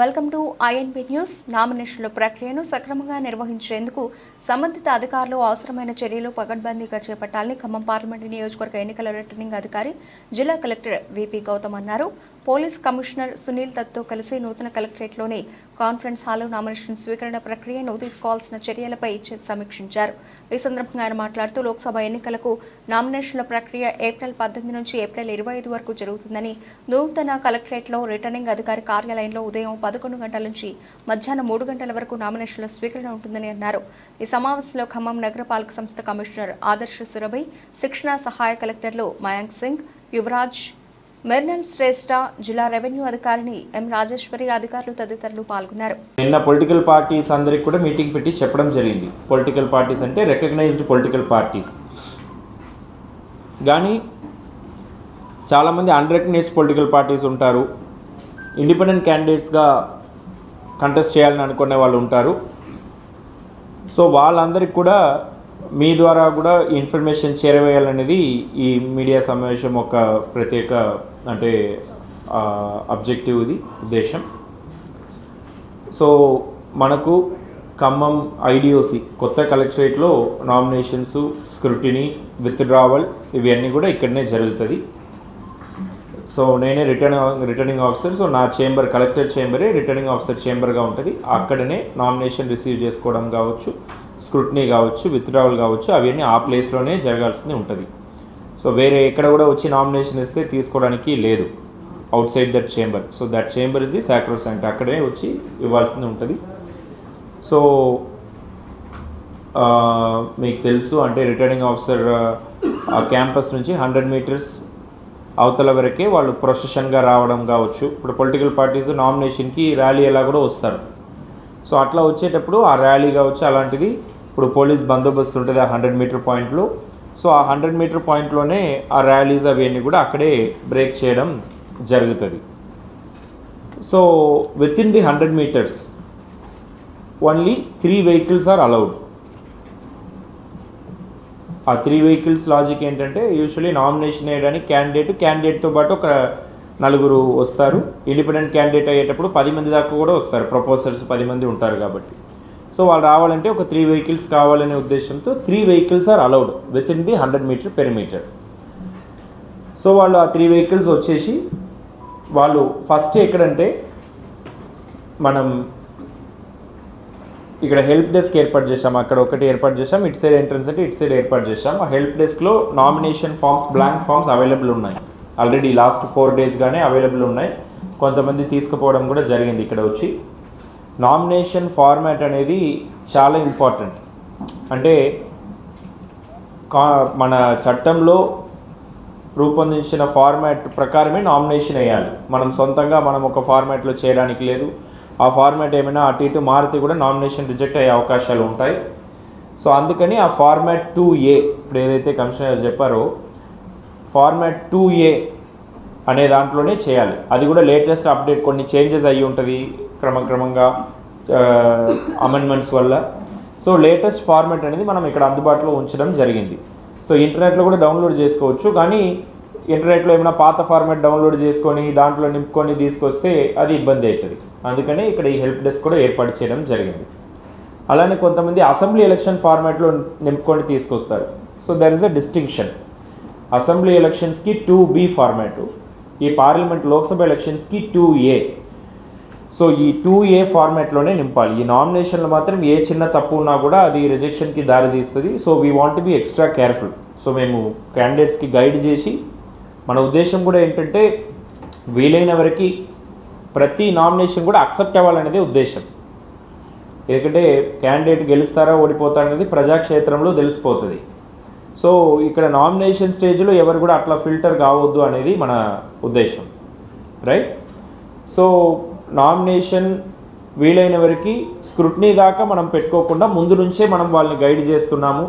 Welcome to INB news. నామినేషన్ల ప్రక్రియను సక్రమంగా నిర్వహించేందుకు సంబంధిత అధికారులు అవసరమైన చర్యలు పగడ్బందీగా చేపట్టాలని ఖమ్మం పార్లమెంటు నియోజకవర్గ ఎన్నికల రిటర్నింగ్ అధికారి జిల్లా కలెక్టర్ విపి గౌతమ్ అన్నారు. పోలీస్ కమిషనర్ సునీల్ దత్తో కలిసి నూతన కలెక్టరేట్లోని కాన్ఫరెన్స్ హాల్లో నామినేషన్ స్వీకరణ ప్రక్రియను తీసుకోవాల్సిన చర్యలపై సమీక్షించారు. ఈ సందర్భంగా ఆయన మాట్లాడుతూ లోక్సభ ఎన్నికలకు నామినేషన్ల ప్రక్రియ ఏప్రిల్ పద్దెనిమిది నుంచి ఏప్రిల్ ఇరవై ఐదు వరకు జరుగుతుందని నూతన కలెక్టరేట్లో రిటర్నింగ్ అధికారి కార్యాలయంలో ఉదయం పదకొండు గంటల నుంచి మధ్యాహ్నం మూడు గంటల వరకు నామినేషన్ల స్వీకరణ ఉంటుందని అన్నారు. ఈ సమావేశంలో ఖమ్మం నగరపాలక సంస్థ కమిషనర్ ఆదర్శ సురభై శిక్షణ సహాయ కలెక్టర్లు మయాంక్ సింగ్ యువరాజ్ మెర్నల్ శ్రేష్ఠ జిల్లా రెవెన్యూ అధికారిని ఎం రాజేశ్వరి అధికారులు తదితరులు పాల్గొన్నారు. నిన్న పొలిటికల్ పార్టీస్ అందరికి కూడా మీటింగ్ పెట్టి చెప్పడం జరిగింది. పొలిటికల్ పార్టీస్ అంటే రికగ్నైజ్డ్ పొలిటికల్ పార్టీస్. కానీ చాలామంది అన్రికగ్నైజ్డ్ పొలిటికల్ పార్టీస్ ఉంటారు. ఇండిపెండెంట్ క్యాండిడేట్స్గా కంటెస్ట్ చేయాలని అనుకునే వాళ్ళు ఉంటారు. సో వాళ్ళందరికీ కూడా మీ ద్వారా కూడా ఇన్ఫర్మేషన్ చేరవేయాలనేది ఈ మీడియా సమావేశం ఒక ప్రత్యేక అంటే అబ్జెక్టివ్ ఇది ఉద్దేశం. సో మనకు ఖమ్మం ఐడిఓసి కొత్త కలెక్టరేట్లో నామినేషన్స్ స్క్రూటినీ విత్డ్రావల్ ఇవన్నీ కూడా ఇక్కడనే జరుగుతుంది. సో నేనే రిటర్న్ రిటర్నింగ్ ఆఫీసర్ సో నా చేంబర్ కలెక్టర్ చేంబరే రిటర్నింగ్ ఆఫీసర్ చేంబర్గా ఉంటుంది. అక్కడనే నామినేషన్ రిసీవ్ చేసుకోవడం కావచ్చు స్క్రూట్నీ కావచ్చు విత్డ్రావల్ కావచ్చు అవన్నీ ఆ ప్లేస్లోనే జరగాల్సింది ఉంటుంది. సో వేరే ఎక్కడ కూడా వచ్చి నామినేషన్ ఇస్తే తీసుకోవడానికి లేదు. Outside that chamber so that chamber is the sacrosanct అంటే అక్కడే వచ్చి ఇవ్వాల్సింది ఉంటుంది. సో మీకు తెలుసు అంటే రిటర్నింగ్ ఆఫీసర్ ఆ క్యాంపస్ నుంచి హండ్రెడ్ మీటర్స్ అవతల వరకే వాళ్ళు ప్రొసెషన్గా రావడం కావచ్చు. ఇప్పుడు పొలిటికల్ పార్టీస్ నామినేషన్కి ర్యాలీ ఎలా కూడా వస్తారు. సో అట్లా వచ్చేటప్పుడు ఆ ర్యాలీ కావచ్చు అలాంటిది ఇప్పుడు పోలీస్ బందోబస్తు ఉంటుంది ఆ హండ్రెడ్ మీటర్ పాయింట్లో సో ఆ హండ్రెడ్ మీటర్ పాయింట్లోనే ఆ ర్యాలీస్ అవన్నీ కూడా అక్కడే బ్రేక్ చేయడం జరుగుతుంది. So within the hundred metres only three vehicles are allowed ఆ త్రీ వెహికల్స్ లాజిక్ ఏంటంటే యూజువలీ నామినేషన్ వేయడానికి క్యాండిడేట్ క్యాండిడేట్తో పాటు ఒక నలుగురు వస్తారు. ఇండిపెండెంట్ క్యాండిడేట్ అయ్యేటప్పుడు పది మంది దాకా కూడా వస్తారు. ప్రపోజర్స్ పది మంది ఉంటారు కాబట్టి. సో వాళ్ళు రావాలంటే ఒక త్రీ వెహికల్స్ కావాలనే ఉద్దేశంతో three vehicles are allowed within the hundred metre perimeter so వాళ్ళు ఆ త్రీ వెహికల్స్ వచ్చేసి వాళ్ళు ఫస్ట్ ఎక్కడంటే మనం ఇక్కడ హెల్ప్ డెస్క్ ఏర్పాటు చేశాం. అక్కడ ఒకటి ఏర్పాటు చేశాం. ఇటు సైడ్ ఎంట్రన్స్ అంటే ఇటు సైడ్ ఏర్పాటు చేశాం. ఆ help డెస్క్లో nomination forms blank forms available ఉన్నాయి. ఆల్రెడీ లాస్ట్ ఫోర్ డేస్గానే అవైలబుల్ ఉన్నాయి. కొంతమంది తీసుకుపోవడం కూడా జరిగింది ఇక్కడ వచ్చి. నామినేషన్ ఫార్మాట్ అనేది చాలా ఇంపార్టెంట్ అంటే కా మన చట్టంలో రూపొందించిన ఫార్మాట్ ప్రకారమే నామినేషన్ వేయాలి. మనం సొంతంగా మనం ఒక ఫార్మాట్లో చేయడానికి లేదు. ఆ ఫార్మాట్ ఏమైనా అటు ఇటు మారితే కూడా నామినేషన్ రిజెక్ట్ అయ్యే అవకాశాలు ఉంటాయి. సో అందుకని ఆ ఫార్మాట్ టూ ఏ ఇప్పుడు ఏదైతే కమిషనర్ చెప్పారో ఫార్మాట్ టూ ఏ అనే దాంట్లోనే చేయాలి. అది కూడా లేటెస్ట్ అప్డేట్ కొన్ని చేంజెస్ అయ్యి ఉంటుంది క్రమక్రమంగా అమెండ్మెంట్స్ వల్ల. సో లేటెస్ట్ ఫార్మాట్ అనేది మనం ఇక్కడ అందుబాటులో ఉంచడం జరిగింది. సో ఇంటర్నెట్లో కూడా డౌన్లోడ్ చేసుకోవచ్చు. కానీ ఇంటర్నెట్లో ఏమైనా పాత ఫార్మాట్ డౌన్లోడ్ చేసుకొని దాంట్లో నింపుకొని తీసుకొస్తే అది ఇబ్బంది అవుతుంది. అందుకనే ఇక్కడ ఈ హెల్ప్ డెస్క్ కూడా ఏర్పాటు చేయడం జరిగింది. అలానే కొంతమంది అసెంబ్లీ ఎలక్షన్ ఫార్మాట్లో నింపుకొని తీసుకొస్తారు. So there is a distinction assembly ఎలక్షన్స్కి టూ బి ఫార్మాటు ఈ పార్లమెంట్ లోక్సభ ఎలక్షన్స్కి టూ ఏ. సో ఈ టూ ఏ ఫార్మాట్లోనే నింపాలి. ఈ నామినేషన్లు మాత్రం ఏ చిన్న తప్పు ఉన్నా కూడా అది రిజెక్షన్కి దారితీస్తుంది. So we want be extra careful so మేము క్యాండిడేట్స్కి గైడ్ చేసి మన ఉద్దేశం కూడా ఏంటంటే వీలైన వరకు ప్రతి నామినేషన్ కూడా అక్సెప్ట్ అవ్వాలనేది ఉద్దేశం. ఎందుకంటే క్యాండిడేట్ గెలుస్తారా ఓడిపోతారనేది ప్రజాక్షేత్రంలో తెలిసిపోతుంది. సో ఇక్కడ నామినేషన్ స్టేజ్లో ఎవరు కూడా అట్లా ఫిల్టర్ కావద్దు అనేది మన ఉద్దేశం. రైట్? సో నామినేషన్ వీలైన వరకు స్క్రూట్నీ దాకా మనం పెట్టుకోకుండా ముందు నుంచే మనం వాళ్ళని గైడ్ చేస్తున్నాము.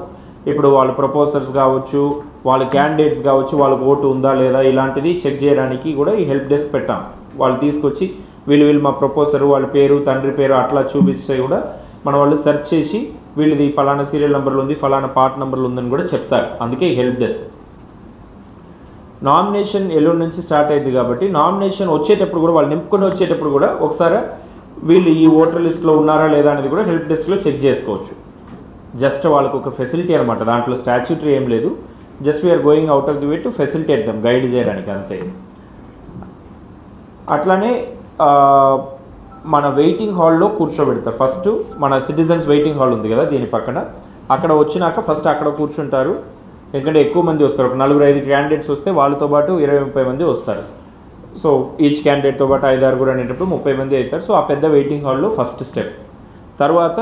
ఇప్పుడు వాళ్ళ ప్రపోజర్స్ కావచ్చు వాళ్ళ క్యాండిడేట్స్ కావచ్చు వాళ్ళకి ఓటు ఉందా లేదా ఇలాంటిది చెక్ చేయడానికి కూడా ఈ హెల్ప్ డెస్క్ పెట్టాం. వాళ్ళు తీసుకొచ్చి వీళ్ళు వీళ్ళు మా ప్రపోజర్ వాళ్ళ పేరు తండ్రి పేరు అట్లా చూపిస్తే కూడా మన వాళ్ళు సెర్చ్ చేసి వీళ్ళది ఫలానా సీరియల్ నెంబర్లు ఉంది ఫలానా పార్ట్ నెంబర్లు ఉందని కూడా చెప్తారు. అందుకే హెల్ప్ డెస్క్ నామినేషన్ ఎల్లుండి నుంచి స్టార్ట్ అయింది కాబట్టి నామినేషన్ వచ్చేటప్పుడు కూడా వాళ్ళు నింపుకొని వచ్చేటప్పుడు కూడా ఒకసారి వీళ్ళు ఈ ఓటర్ లిస్ట్లో ఉన్నారా లేదా అనేది కూడా హెల్ప్ డెస్క్లో చెక్ చేసుకోవచ్చు. జస్ట్ వాళ్ళకు ఒక ఫెసిలిటీ అనమాట దాంట్లో స్టాచ్యూటరీ ఏం లేదు. Just we are going out of the way to facilitate them guide చేయడానికి అంతే. అట్లానే మన వెయిటింగ్ హాల్లో కూర్చోబెడతారు. ఫస్ట్ మన సిటిజన్స్ వెయిటింగ్ హాల్ ఉంది కదా దీని పక్కన. అక్కడ వచ్చినాక ఫస్ట్ అక్కడ కూర్చుంటారు. ఎందుకంటే ఎక్కువ మంది వస్తారు. ఒక నలుగురు ఐదు క్యాండిడేట్స్ వస్తే వాళ్ళతో పాటు ఇరవై ముప్పై మంది వస్తారు. సో ఈచ్ క్యాండిడేట్తో పాటు ఐదు ఆరుగురు అనేటప్పుడు ముప్పై మంది అవుతారు. సో ఆ పెద్ద వెయిటింగ్ హాల్లో ఫస్ట్ స్టెప్ తర్వాత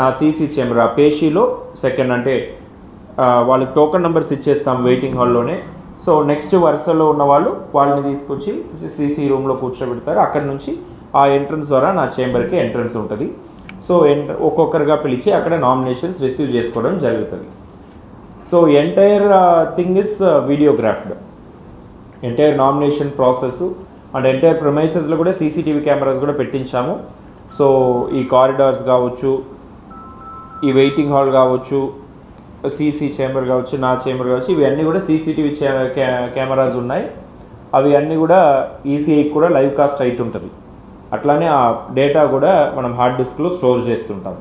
నా సీసీ ఛాంబర్ ఆ పేషీలో సెకండ్ అంటే వాళ్ళకి టోకెన్ నెంబర్స్ ఇచ్చేస్తాం వెయిటింగ్ హాల్లోనే సో నెక్స్ట్ వరుసలో ఉన్న వాళ్ళు వాళ్ళని తీసుకొచ్చి సీసీ రూమ్లో కూర్చోబెడతారు. అక్కడ నుంచి ఆ ఎంట్రన్స్ ద్వారా నా చేంబర్కి ఎంట్రన్స్ ఉంటుంది. సో ఒక్కొక్కరుగా పిలిచి అక్కడ నామినేషన్స్ రిసీవ్ చేసుకోవడం జరుగుతుంది. So entire thing is videographed entire nomination process and entire ప్రొమైసెస్లో కూడా సీసీటీవీ కెమెరాస్ కూడా పెట్టించాము. సో ఈ కారిడార్స్ కావచ్చు ఈ వెయిటింగ్ హాల్ కావచ్చు సీసీ చేంబర్ కావచ్చు నా చేంబర్ కావచ్చు ఇవన్నీ కూడా సీసీటీవీ కెమెరాస్ ఉన్నాయి. అవి అన్నీ కూడా ఈసీఐకి కూడా లైవ్ కాస్ట్ అవుతుంటుంది అట్లానే ఆ డేటా కూడా మనం హార్డ్ డిస్క్లో స్టోర్ చేస్తుంటాం.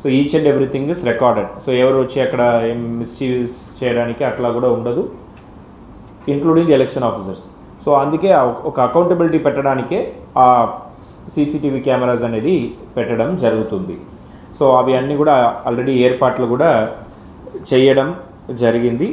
So each and everything is recorded so ఎవరు వచ్చి అక్కడ ఏం మిస్చీవ్స్ చేయడానికి అట్లా కూడా ఉండదు ఇంక్లూడింగ్ ఎలక్షన్ ఆఫీసర్స్ సో అందుకే ఆ ఒక అకౌంటబిలిటీ పెట్టడానికే ఆ సీసీటీవీ కెమెరాస్ అనేది పెట్టడం జరుగుతుంది. సో అవి అన్నీ కూడా ఆల్రెడీ ఏర్పాట్లు కూడా చేయడం జరిగింది.